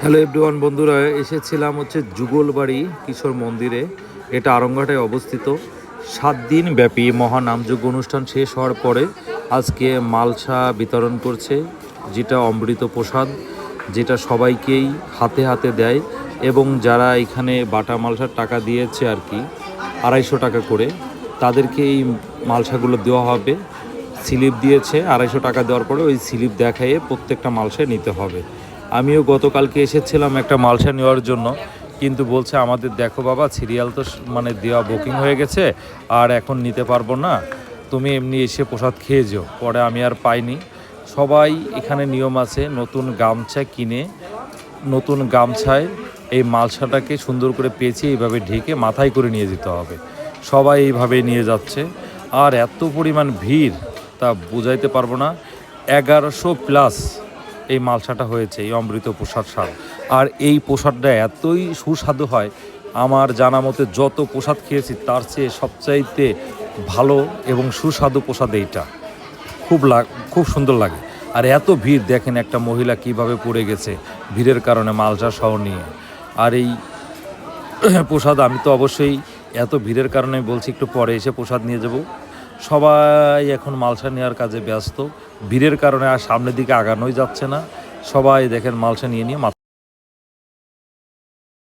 Hello everyone, বন্ধুরা, এসেছিলাম হচ্ছে যুগলবাড়ি কিশোর মন্দিরে। এটা আরঙ্গাটায় অবস্থিত। সাত দিন ব্যাপী মহানামযজ্ঞ অনুষ্ঠান শেষ হওয়ার পরে আজকে মালসা বিতরণ করছে, যেটা অমৃত প্রসাদ, যেটা সবাইকেই হাতে হাতে দেয় এবং যারা এখানে বাটা মালসার টাকা দিয়েছে আর কি, আড়াইশো টাকা করে, তাদেরকে এই মালসাগুলো দেওয়া হবে। স্লিপ দিয়েছে, আড়াইশো টাকা দেওয়ার পরে ওই স্লিপ দেখাইয়ে প্রত্যেকটা মালসায় নিতে হবে। আমিও গতকালকে এসেছিলাম একটা মালসা নেওয়ার জন্য, কিন্তু বলছে আমাদের দেখো বাবা, সিরিয়াল তো মানে দেওয়া বুকিং হয়ে গেছে, আর এখন নিতে পারব না। তুমি এমনি এসে প্রসাদ খেয়ে যেও, পরে আমি আর পাইনি। সবাই এখানে নিয়ম আছে, নতুন গামছা কিনে, নতুন গামছায় এই মালসাটাকে সুন্দর করে পেঁচিয়ে এইভাবে ঢেকে মাথায় করে নিয়ে যেতে হবে। সবাই এইভাবে নিয়ে যাচ্ছে, আর এত পরিমাণ ভিড়, তা বুঝাইতে পারব না। এগারোশো প্লাস এই মালসাটা হয়েছে, এই অমৃত প্রসাদ সার আর এই প্রসাদটা এতই সুস্বাদু হয়, আমার জানা মতে যত প্রসাদ খেয়েছি তার চেয়ে সবচাইতে ভালো এবং সুস্বাদু প্রসাদ এইটা। খুব লাগ খুব সুন্দর লাগে। আর এত ভিড়, দেখেন একটা মহিলা কীভাবে পড়ে গেছে, ভিড়ের কারণে মালসা সহ নিয়ে। আর এই প্রসাদ আমি তো অবশ্যই এত ভিড়ের কারণে বলছি, একটু পরে এসে প্রসাদ নিয়ে যাব। সবাই এখন মালসা নেওয়ার কাজে ব্যস্ত। ভিড়ের কারণে আর সামনের দিকে আগানোই যাচ্ছে না। সবাই দেখেন মালসা নিয়ে নিয়ে